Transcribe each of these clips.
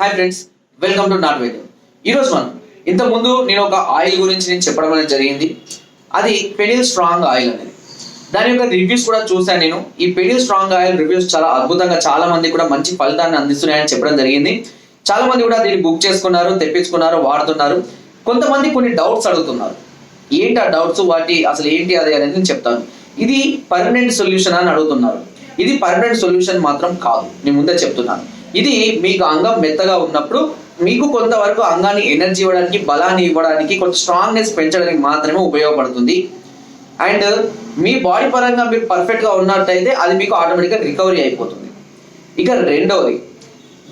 Hi friends welcome to నాట్ వైద్యం ఈరోజు మనం ఇంతకుముందు నేను ఒక ఆయిల్ గురించి నేను చెప్పడం అనేది జరిగింది. అది పెనిల్ స్ట్రాంగ్ ఆయిల్ అనేది. దాని యొక్క రివ్యూస్ కూడా చూశాను నేను. ఈ పెనిల్ స్ట్రాంగ్ ఆయిల్ రివ్యూస్ చాలా అద్భుతంగా చాలా మంది కూడా మంచి ఫలితాన్ని అందిస్తున్నాయని చెప్పడం జరిగింది. చాలా మంది కూడా దీన్ని బుక్ చేసుకున్నారు తెప్పించుకున్నారు వాడుతున్నారు. కొంతమంది కొన్ని డౌట్స్ అడుగుతున్నారు. ఏంటి ఆ డౌట్స్ వాటి అసలు ఏంటి అది అనేది నేను చెప్తాను. ఇది పర్మనెంట్ సొల్యూషన్ అని అడుగుతున్నారు. ఇది పర్మనెంట్ సొల్యూషన్ మాత్రం కాదు. నేను ముందే చెప్తున్నాను. ఇది మీకు అంగం మెత్తగా ఉన్నప్పుడు మీకు కొంతవరకు అంగాన్ని ఎనర్జీ ఇవ్వడానికి బలాన్ని ఇవ్వడానికి కొంచెం స్ట్రాంగ్నెస్ పెంచడానికి మాత్రమే ఉపయోగపడుతుంది. అండ్ మీ బాడీ పరంగా మీరు పర్ఫెక్ట్గా ఉన్నట్టయితే అది మీకు ఆటోమేటిక్గా రికవరీ అయిపోతుంది. ఇక రెండవది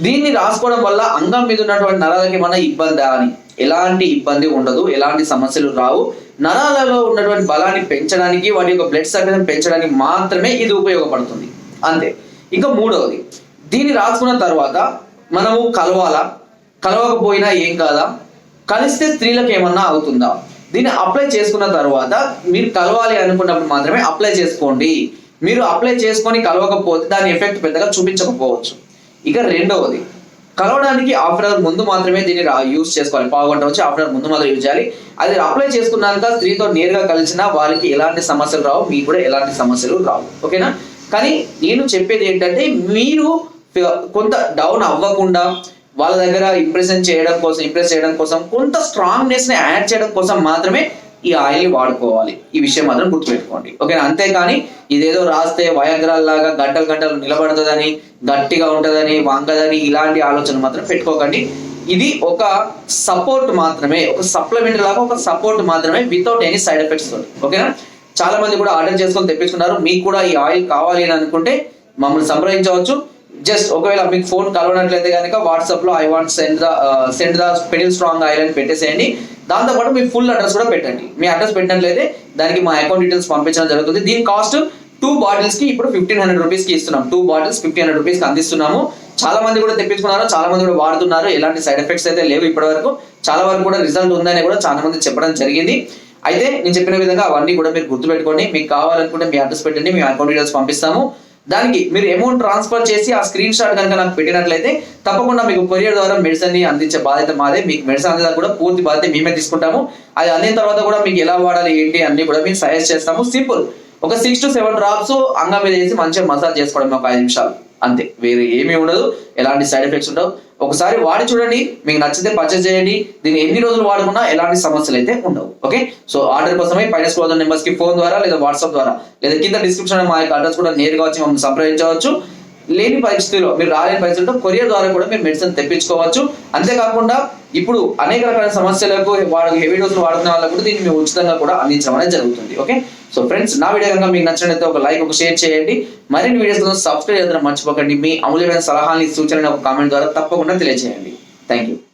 దీన్ని రాసుకోవడం వల్ల అంగం మీద ఉన్నటువంటి నరాలకి ఏమైనా ఇబ్బంది అని? ఎలాంటి ఇబ్బంది ఉండదు ఎలాంటి సమస్యలు రావు. నరాలలో ఉన్నటువంటి బలాన్ని పెంచడానికి వాటి యొక్క బ్లడ్ సర్క్యులేషన్ పెంచడానికి మాత్రమే ఇది ఉపయోగపడుతుంది. అంతే. ఇంకా మూడవది దీన్ని రాసుకున్న తర్వాత మనము కలవాలా? కలవకపోయినా ఏం కాదా? కలిస్తే స్త్రీలకు ఏమన్నా అవుతుందా? దీన్ని అప్లై చేసుకున్న తర్వాత మీరు కలవాలి అనుకున్నప్పుడు మాత్రమే అప్లై చేసుకోండి. మీరు అప్లై చేసుకొని కలవకపోతే దాని ఎఫెక్ట్ పెద్దగా చూపించకపోవచ్చు. ఇక రెండవది కలవడానికి హాఫ్ అవర్ ముందు మాత్రమే దీన్ని యూజ్ చేసుకోవాలి. పావుగంట వచ్చి హాఫ్ అవర్ ముందు మాత్రం యూజ్ చేయాలి. అది అప్లై చేసుకున్నాక స్త్రీతో నేరుగా కలిసినా వారికి ఎలాంటి సమస్యలు రావు మీకు కూడా ఎలాంటి సమస్యలు రావు. ఓకేనా? కానీ నేను చెప్పేది ఏంటంటే మీరు కొంత డౌన్ అవ్వకుండా వాళ్ళ దగ్గర ఇంప్రెషన్ చేయడం కోసం ఇంప్రెస్ చేయడం కోసం కొంత స్ట్రాంగ్నెస్ని యాడ్ చేయడం కోసం మాత్రమే ఈ ఆయిల్ వాడుకోవాలి. ఈ విషయం మాత్రం గుర్తుపెట్టుకోండి. ఓకేనా? అంతేకాని ఇదేదో రాస్తే వయగ్రాల్లాగా గంటలు గంటలు నిలబడుతుందని గట్టిగా ఉంటుందని వంగదని ఇలాంటి ఆలోచన మాత్రం పెట్టుకోకండి. ఇది ఒక సపోర్ట్ మాత్రమే ఒక సప్లిమెంట్ లాగా ఒక సపోర్ట్ మాత్రమే వితౌట్ ఎనీ సైడ్ ఎఫెక్ట్స్ ఓకేనా? చాలా మంది కూడా ఆర్డర్ చేసుకొని తెప్పించుకున్నారు. మీకు కూడా ఈ ఆయిల్ కావాలి అని అనుకుంటే మమ్మల్ని సంప్రదించవచ్చు. జస్ట్ ఒకవేళ మీకు ఫోన్ కలవనట్లయితే కనుక వాట్సాప్లో I want send the send the pedal strong oil అని పెట్టేసేయండి దాంతోపాటు మీ ఫుల్ అడ్రస్ కూడా పెట్టండి. మీ అడ్రస్ పెట్టినట్లయితే దానికి మా అకౌంట్ డీటెయిల్స్ పంపించడం జరుగుతుంది. దీని కాస్ట్ టూ బాటిల్స్కి ఇప్పుడు ఫిఫ్టీన్ హండ్రెడ్ రూపీస్కి ఇస్తున్నాం. టూ బాటిల్స్ ఫిఫ్టీన్ హండ్రెడ్ రూపీస్కి అందిస్తున్నాము. చాలా మంది కూడా తెప్పించుకున్నారు చాలా మంది కూడా వాడుతున్నారు. ఎలాంటి సైడ్ ఎఫెక్ట్స్ అయితే లేవు ఇప్పటి వరకు చాలా వరకు కూడా రిజల్ట్ ఉందని కూడా చాలా మంది చెప్పడం జరిగింది. అయితే నేను చెప్పిన విధంగా అవన్నీ కూడా మీరు గుర్తుపెట్టుకోండి. మీకు కావాలనుకుంటే మీ అడ్రస్ పెట్టండి మీ అకౌంట్ డీటెయిల్స్ పంపిస్తాము. దానికి మీరు అమౌంట్ ట్రాన్స్ఫర్ చేసి ఆ స్క్రీన్ షాట్ కనుక నాకు పెట్టినట్లయితే తప్పకుండా మీకు కొరియర్ ద్వారా మెడిసిన్ని అందించే బాధ్యత మాదే. మీకు మెడిసిన్ అందేదా కూడా పూర్తి బాధ్యత మేమే తీసుకుంటాము. అది అందిన తర్వాత కూడా మీకు ఎలా వాడాలి ఏంటి అన్ని కూడా మేము సజెస్ట్ చేస్తాము. సింపుల్ ఒక సిక్స్ టు సెవెన్ డ్రాప్స్ అంగం మీద వేసి మంచిగా మసాజ్ చేసుకోవడం ఒక ఐదు నిమిషాలు. అంతే. వేరే ఏమీ ఉండదు. ఎలాంటి సైడ్ ఎఫెక్ట్స్ ఉండవు. ఒకసారి వాడి చూడండి. మీకు నచ్చితే పర్చేస్ చేయండి. దీన్ని ఎన్ని రోజులు వాడుకున్నా ఎలాంటి సమస్యలు అయితే ఉండవు. ఓకే సో ఆర్డర్ కోసమే పైన స్క్రోల్ నెంబర్స్కి ఫోన్ ద్వారా లేదా వాట్సాప్ ద్వారా లేదా కింద డిస్క్రిప్షన్ మా యొక్క అడ్రస్ కూడా నేరుగా వచ్చి మమ్మల్ని సంప్రదించవచ్చు. లేని పరిస్థితిలో మీరు రాలేని పరిస్థితుల్లో కొరియర్ ద్వారా కూడా మీరు మెడిసిన్ తెప్పించుకోవచ్చు. అంతేకాకుండా ఇప్పుడు అనేక రకాల సమస్యలకు వాడు హెవీ డోసులు వాడుతున్న వాళ్ళకు కూడా దీన్ని మేము ఉచితంగా కూడా అందించడం అనేది జరుగుతుంది. ఓకే సో ఫ్రెండ్స్ నా వీడియో కనుక మీకు నచ్చినట్లయితే ఒక లైక్ ఒక షేర్ చేయండి. మరిన్ని వీడియోస్ కోసం సబ్స్క్రైబ్ చేద్దాం మర్చిపోకండి. మీ అమూల్యమైన సలహాలని సూచనలు ఒక కామెంట్ ద్వారా తప్పకుండా తెలియజేయండి. Thank you